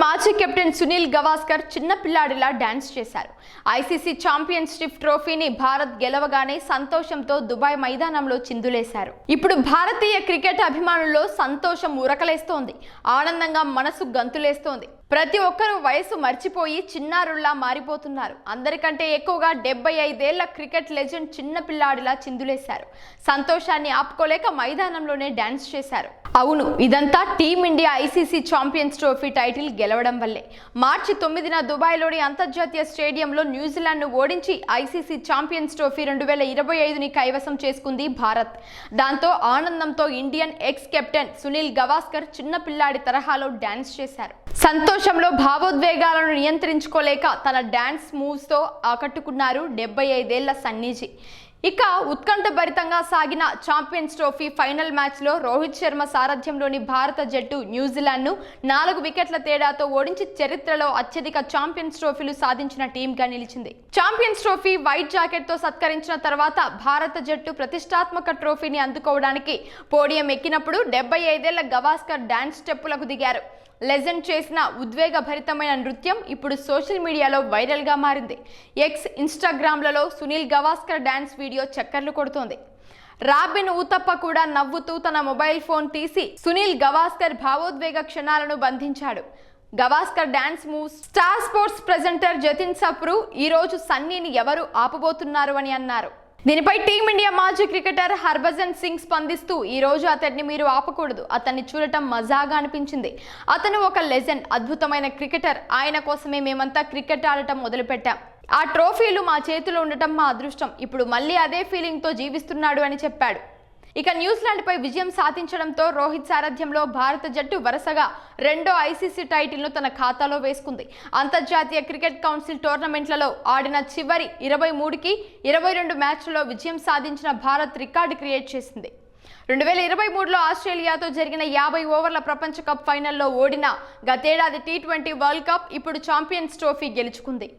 మాజీ కెప్టెన్ సునీల్ గవాస్కర్ చిన్న పిల్లాడిలా డాన్స్ చేశారు. ఐసీసీ ఛాంపియన్షిప్ ట్రోఫీని భారత్ గెలవగానే సంతోషంతో దుబాయ్ మైదానంలో చిందులేశారు. ఇప్పుడు భారతీయ క్రికెట్ అభిమానుల్లో సంతోషం ఉరకలేస్తోంది ఆనందంగా మనసు గంతులేస్తోంది. ప్రతి ఒక్కరూ వయసు మర్చిపోయి చిన్నారుల్లా మారిపోతున్నారు. అందరికంటే ఎక్కువగా డెబ్బై ఐదేళ్ళ క్రికెట్ లెజెండ్ చిన్న పిల్లాడిలా చిందులేశారు. సంతోషాన్ని ఆపుకోలేక మైదానంలోనే డాన్స్ చేశారు. అవును ఇదంతా team India ICC champions trophy title గెలవడం వల్లే. మార్చి తొమ్మిదిన దుబాయ్లోని అంతర్జాతీయ స్టేడియంలో న్యూజిలాండ్ను ఓడించి ఐసీసీ ఛాంపియన్స్ ట్రోఫీ రెండు వేల ఇరవై ఐదుని కైవసం చేసుకుంది భారత్. దాంతో ఆనందంతో Indian ex captain Sunil Gavaskar చిన్న పిల్లాడి తరహాలో డ్యాన్స్ చేశారు. సంతోషంలో భావోద్వేగాలను నియంత్రించుకోలేక తన డ్యాన్స్ మూవ్స్తో ఆకట్టుకున్నారు డెబ్బై ఐదేళ్ళ సన్నీజీ. ఇక ఉత్కంఠభరితంగా సాగిన ఛాంపియన్స్ ట్రోఫీ ఫైనల్ మ్యాచ్లో రోహిత్ శర్మ సారథ్యంలోని భారత జట్టు న్యూజిలాండ్ను నాలుగు వికెట్ల తేడాతో ఓడించి చరిత్రలో అత్యధిక ఛాంపియన్స్ ట్రోఫీలు సాధించిన టీంగా నిలిచింది. ఛాంపియన్స్ ట్రోఫీ వైట్ జాకెట్తో సత్కరించిన తర్వాత భారత జట్టు ప్రతిష్టాత్మక ట్రోఫీని అందుకోవడానికి పోడియం ఎక్కినప్పుడు డెబ్బై ఐదేళ్ళ గవాస్కర్ డాన్స్ స్టెప్పులకు దిగారు. లెజెండ్ చేసిన ఉద్వేగభరితమైన నృత్యం ఇప్పుడు సోషల్ మీడియాలో వైరల్గా మారింది. ఎక్స్ ఇన్స్టాగ్రామ్లలో సునీల్ గవాస్కర్ డాన్స్ వీడియో చక్కర్లు కొడుతోంది. రాబిన్ ఊతప్ప కూడా నవ్వుతూ తన మొబైల్ ఫోన్ తీసి సునీల్ గవాస్కర్ భావోద్వేగ క్షణాలను బంధించాడు. Gavaskar dance moves Star Sports presenter Jatin Sapru ఈ రోజు సన్నీని ఎవరు ఆపబోతున్నారు అని అన్నారు. దీనిపై టీమిండియా మాజీ క్రికెటర్ హర్భజన్ సింగ్ స్పందిస్తూ ఈ రోజు అతడిని మీరు ఆపకూడదు. అతన్ని చూడటం మజాగా అనిపించింది. అతను ఒక లెజెండ్ అద్భుతమైన క్రికెటర్. ఆయన కోసమే మేమంతా క్రికెట్ ఆడటం మొదలుపెట్టాం. ఆ ట్రోఫీలు మా చేతిలో ఉండటం మా అదృష్టం. ఇప్పుడు మళ్ళీ అదే ఫీలింగ్తో జీవిస్తున్నాడు అని చెప్పాడు. ఇక న్యూజిలాండ్పై విజయం సాధించడంతో రోహిత్ సారథ్యంలో భారత జట్టు వరుసగా రెండో ఐసీసీ టైటిల్ను తన ఖాతాలో వేసుకుంది. అంతర్జాతీయ క్రికెట్ కౌన్సిల్ టోర్నమెంట్లలో ఆడిన చివరి ఇరవై మూడుకి ఇరవై రెండు మ్యాచ్లలో విజయం సాధించిన భారత్ రికార్డు క్రియేట్ చేసింది. రెండు వేల ఇరవై మూడులో ఆస్ట్రేలియాతో జరిగిన యాభై ఓవర్ల ప్రపంచ కప్ ఫైనల్లో ఓడిన గతేడాది టీ ట్వంటీ వరల్డ్ కప్ ఇప్పుడు ఛాంపియన్స్ ట్రోఫీ గెలుచుకుంది.